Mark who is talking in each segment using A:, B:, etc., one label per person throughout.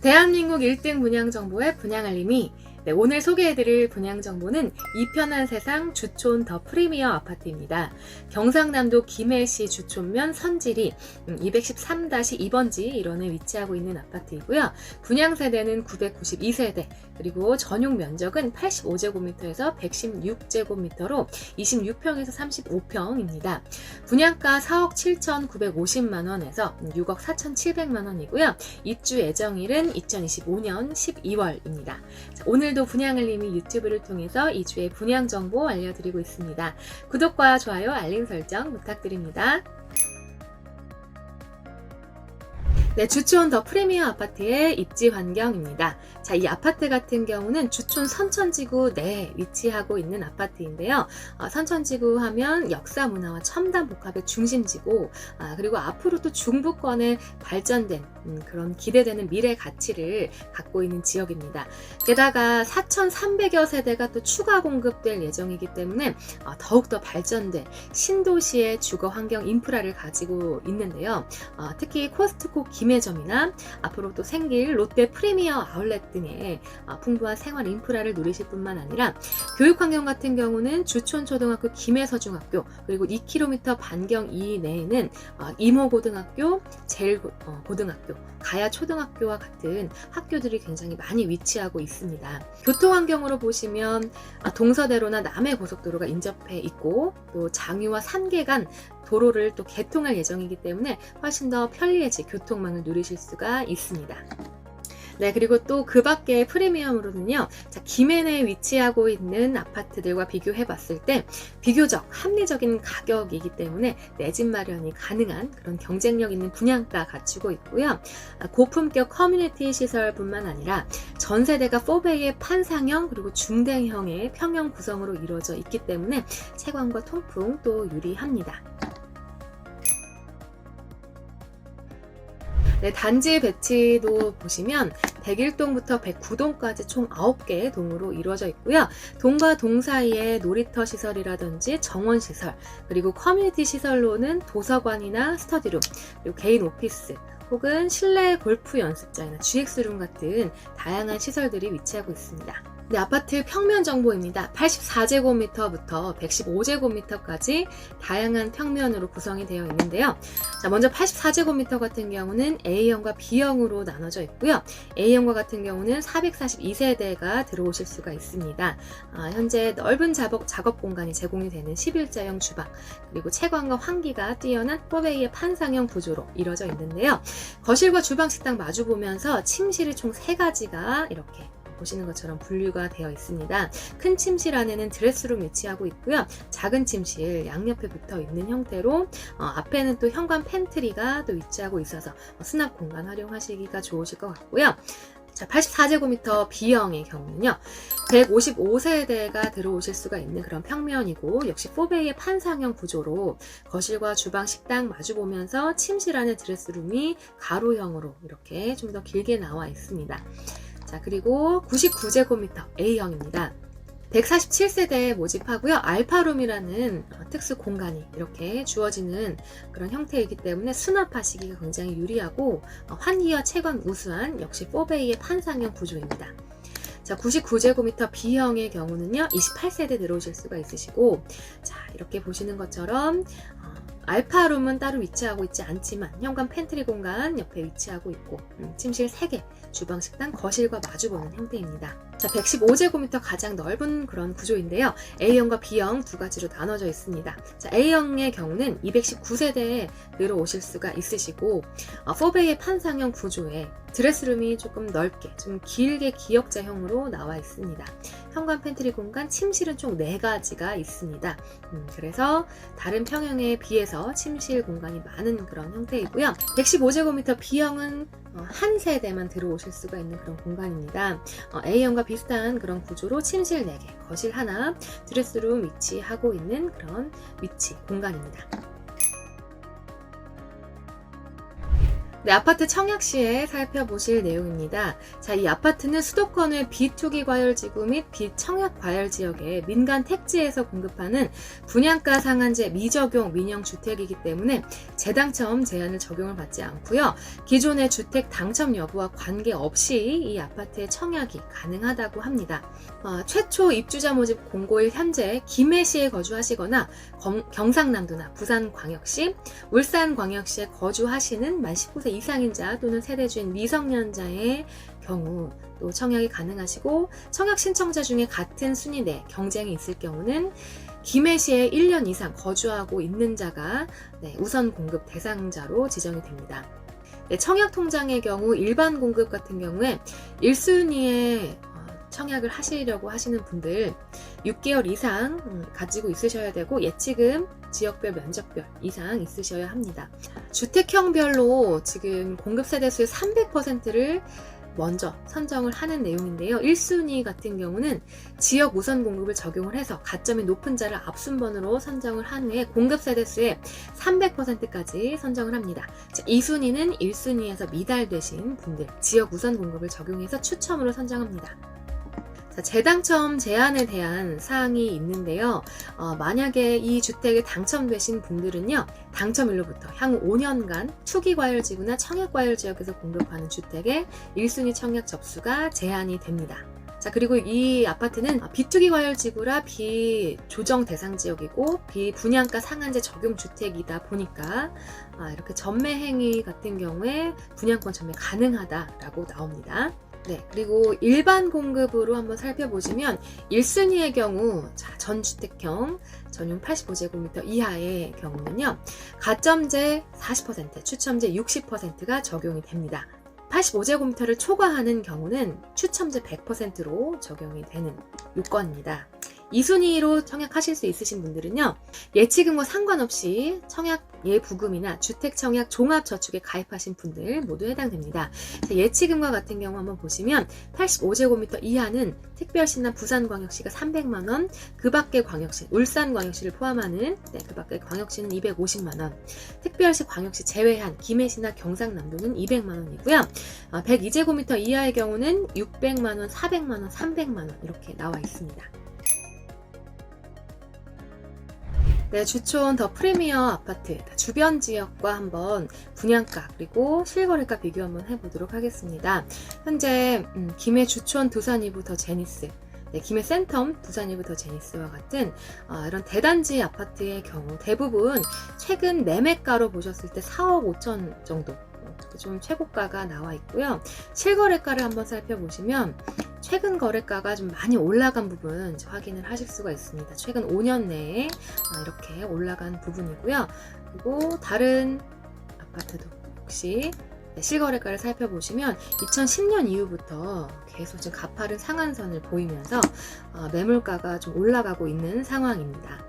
A: 대한민국 1등 분양 정보의 분양 알림이 네, 오늘 소개해드릴 분양 정보는 이편한 세상 주촌 더 프리미어 아파트입니다. 경상남도 김해시 주촌면 선지리 213-2번지 일원에 위치하고 있는 아파트이고요. 분양 세대는 992세대, 그리고 전용 면적은 85제곱미터에서 116제곱미터로 26평에서 35평입니다. 분양가 4억 7,950만 원에서 6억 4,700만 원이고요. 입주 예정일은 2025년 12월입니다. 오늘 도 분양을님이 유튜브를 통해서 이주의 분양 정보 알려드리고 있습니다. 구독과 좋아요, 알림 설정 부탁드립니다. 네, 주촌 더 프리미어 아파트의 입지 환경입니다. 자, 이 아파트 같은 경우는 주촌 선천지구 내에 위치하고 있는 아파트인데요. 어, 선천지구 하면 역사 문화와 첨단 복합의 중심지고, 아, 그리고 앞으로 또 중부권에 발전된 음, 그런 기대되는 미래 가치를 갖고 있는 지역입니다. 게다가 4,300여 세대가 또 추가 공급될 예정이기 때문에 어, 더욱더 발전된 신도시의 주거 환경 인프라를 가지고 있는데요. 어, 특히 코스트코 김해점이나 앞으로 또 생길 롯데 프리미어 아울렛 등의 어, 풍부한 생활 인프라를 누리실 뿐만 아니라 교육 환경 같은 경우는 주촌초등학교 김해서중학교 그리고 2km 반경 이내에는 어, 이모고등학교, 제일고등학교, 가야초등학교와 같은 학교들이 굉장히 많이 위치하고 있습니다. 교통 환경으로 보시면 아, 동서대로나 남해 고속도로가 인접해 있고 또 장유와 산계 간 도로를 또 개통할 예정이기 때문에 훨씬 더 편리해진 교통망을 누리실 수가 있습니다. 네, 그리고 또 그 밖에 프리미엄으로는요, 자, 김해내에 위치하고 있는 아파트들과 비교해 봤을 때 비교적 합리적인 가격이기 때문에 내 집 마련이 가능한 그런 경쟁력 있는 분양가 갖추고 있고요. 아, 고품격 커뮤니티 시설뿐만 아니라 전 세대가 4베이의 판상형 그리고 중대형의 평형 구성으로 이루어져 있기 때문에 채광과 통풍 또 유리합니다. 네, 단지 배치도 보시면 101동부터 109동까지 총 9개의 동으로 이루어져 있고요. 동과 동 사이에 놀이터 시설이라든지 정원 시설, 그리고 커뮤니티 시설로는 도서관이나 스터디룸, 그리고 개인 오피스, 혹은 실내 골프 연습장이나 GX룸 같은 다양한 시설들이 위치하고 있습니다. 네, 아파트 평면 정보입니다. 84제곱미터부터 115제곱미터까지 다양한 평면으로 구성이 되어 있는데요. 자, 먼저 84제곱미터 같은 경우는 A형과 B형으로 나눠져 있고요. A형과 같은 경우는 442세대가 들어오실 수가 있습니다. 아, 현재 넓은 작업, 작업 공간이 제공이 되는 11자형 주방, 그리고 채광과 환기가 뛰어난 4베이의 판상형 구조로 이루어져 있는데요. 거실과 주방, 식당 마주 보면서 침실이 총 3가지가 이렇게 보시는 것처럼 분류가 되어 있습니다. 큰 침실 안에는 드레스룸 위치하고 있고요. 작은 침실 양옆에 붙어 있는 형태로 어, 앞에는 또 현관 팬트리가 또 위치하고 있어서 어, 수납 공간 활용하시기가 좋으실 것 같고요. 자, 84제곱미터 B형의 경우는요, 155세대가 들어오실 수가 있는 그런 평면이고, 역시 4베이의 판상형 구조로 거실과 주방, 식당 마주 보면서 침실 안에 드레스룸이 가로형으로 이렇게 좀 더 길게 나와 있습니다. 자, 그리고 99제곱미터 A형입니다. 147세대에 모집하고요. 알파룸이라는 어, 특수 공간이 이렇게 주어지는 그런 형태이기 때문에 수납하시기가 굉장히 유리하고 어, 환기와 채광 우수한 역시 4베이의 판상형 구조입니다. 자, 99제곱미터 B형의 경우는요, 28세대 들어오실 수가 있으시고, 자, 이렇게 보시는 것처럼, 어, 알파룸은 따로 위치하고 있지 않지만, 현관 팬트리 공간 옆에 위치하고 있고, 음, 침실 3개, 주방, 식당, 거실과 마주보는 형태입니다. 자, 115제곱미터 가장 넓은 그런 구조인데요. A형과 B형 두 가지로 나눠져 있습니다. 자, A형의 경우는 219세대에 들어오실 수가 있으시고, 어, 4베이의 판상형 구조에 드레스룸이 조금 넓게, 좀 길게 기역자형으로 나와 있습니다. 현관 팬트리 공간, 침실은 총 4가지가 있습니다. 음, 그래서 다른 평형에 비해서 침실 공간이 많은 그런 형태이고요. 115제곱미터 B형은 어, 한 세대만 들어오실 수가 있는 그런 공간입니다. 어, A형과 비슷한 그런 구조로 침실 4개, 거실 하나, 드레스룸 위치하고 있는 그런 위치, 공간입니다. 네, 아파트 청약시에 살펴보실 내용입니다. 자, 이 아파트는 수도권의 비투기 과열지구 및 비청약 과열 지역의 민간 택지에서 공급하는 분양가 상한제 미적용 민영 주택이기 때문에 재당첨 제한을 적용을 받지 않고요. 기존의 주택 당첨 여부와 관계없이 이 아파트의 청약이 가능하다고 합니다. 어, 최초 입주자 모집 공고일 현재 김해시에 거주하시거나 검- 경상남도나 부산광역시, 울산광역시에 거주하시는 만 19세 이상인자 또는 세대주인 미성년자의 경우 또 청약이 가능하시고 청약 신청자 중에 같은 순위 내 경쟁이 있을 경우는 김해시에 1년 이상 거주하고 있는 자가 네, 우선 공급 대상자로 지정이 됩니다. 네, 청약 통장의 경우 일반 공급 같은 경우에 1순위에 청약을 하시려고 하시는 분들 6개월 이상 음, 가지고 있으셔야 되고 예치금 지역별 면적별 이상 있으셔야 합니다. 주택형별로 지금 공급 세대수의 300%를 먼저 선정을 하는 내용인데요. 1순위 같은 경우는 지역 우선 공급을 적용을 해서 가점이 높은 자를 앞순번으로 선정을 한 후에 공급 세대수의 300%까지 선정을 합니다. 자, 2순위는 1순위에서 미달되신 분들 지역 우선 공급을 적용해서 추첨으로 선정합니다. 자, 재당첨 제한에 대한 사항이 있는데요. 어, 만약에 이 주택에 당첨되신 분들은요, 당첨일로부터 향후 5년간 투기과열지구나 청약과열 지역에서 공급하는 주택의 1순위 청약 접수가 제한이 됩니다. 자, 그리고 이 아파트는 비투기 과열 지구라 비조정 대상 지역이고 비분양가 상한제 적용 주택이다 보니까 아, 이렇게 전매 행위 같은 경우에 분양권 전매 가능하다라고 나옵니다. 네, 그리고 일반 공급으로 한번 살펴보시면 1순위의 경우 자, 전주택형 전용 85제곱미터 이하의 경우는요. 가점제 40%, 추첨제 60%가 적용이 됩니다. 85제곱미터를 초과하는 경우는 추첨제 100%로 적용이 되는 요건입니다. 2순위로 청약하실 수 있으신 분들은요, 예치금과 상관없이 청약 예부금이나 주택청약 종합저축에 가입하신 분들 모두 해당됩니다. 자, 예치금과 같은 경우 한번 보시면 85제곱미터 이하는 특별시나 부산광역시가 300만원, 그 밖의 광역시, 울산광역시를 포함하는 네, 그 밖의 광역시는 250만원, 특별시 광역시 제외한 김해시나 경상남도는 200만원이고요. 102제곱미터 이하의 경우는 600만원, 400만원, 300만원 이렇게 나와 있습니다. 네, 주촌 더 프리미어 아파트 주변 지역과 한번 분양가 그리고 실거래가 비교 한번 해보도록 하겠습니다. 현재 음, 김해 주촌 두산 더 제니스 네, 김해 센텀 더 제니스와 같은 아, 이런 대단지 아파트의 경우 대부분 최근 매매가로 보셨을 때 4억 5천 정도 어, 좀 최고가가 나와 있고요. 실거래가를 한번 살펴보시면 최근 거래가가 좀 많이 올라간 부분 확인을 하실 수가 있습니다. 최근 5년 내에 아, 이렇게 올라간 부분이고요. 그리고 다른 아파트도 혹시 네, 실거래가를 살펴보시면 2010년 이후부터 계속 좀 가파른 상한선을 보이면서 어, 매물가가 좀 올라가고 있는 상황입니다.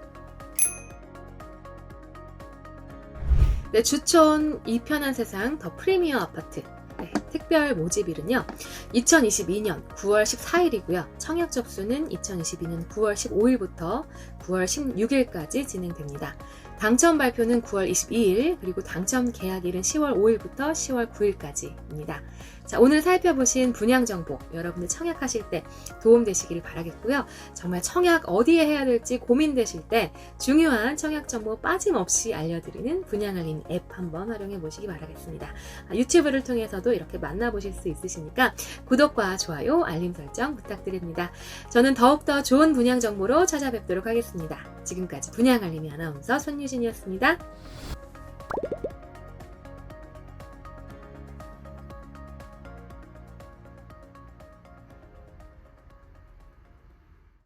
A: 네, 주촌 이 편한 세상 더 프리미어 아파트 네, 특별 모집일은요. 2022년 9월 14일이고요. 청약 접수는 2022년 9월 15일부터 9월 16일까지 진행됩니다. 당첨 발표는 9월 22일, 그리고 당첨 계약일은 10월 5일부터 10월 9일까지입니다. 자, 오늘 살펴보신 분양 정보, 여러분들 청약하실 때 도움되시길 바라겠고요. 정말 청약 어디에 해야 될지 고민되실 때 중요한 청약 정보 빠짐없이 알려드리는 분양 알림 앱 한번 활용해 보시기 바라겠습니다. 아, 유튜브를 통해서도 이렇게 만나보실 수 있으시니까 구독과 좋아요, 알림 설정 부탁드립니다. 저는 더욱더 좋은 분양 정보로 찾아뵙도록 하겠습니다. 지금까지 분양 알림이 아나운서 손유진이었습니다.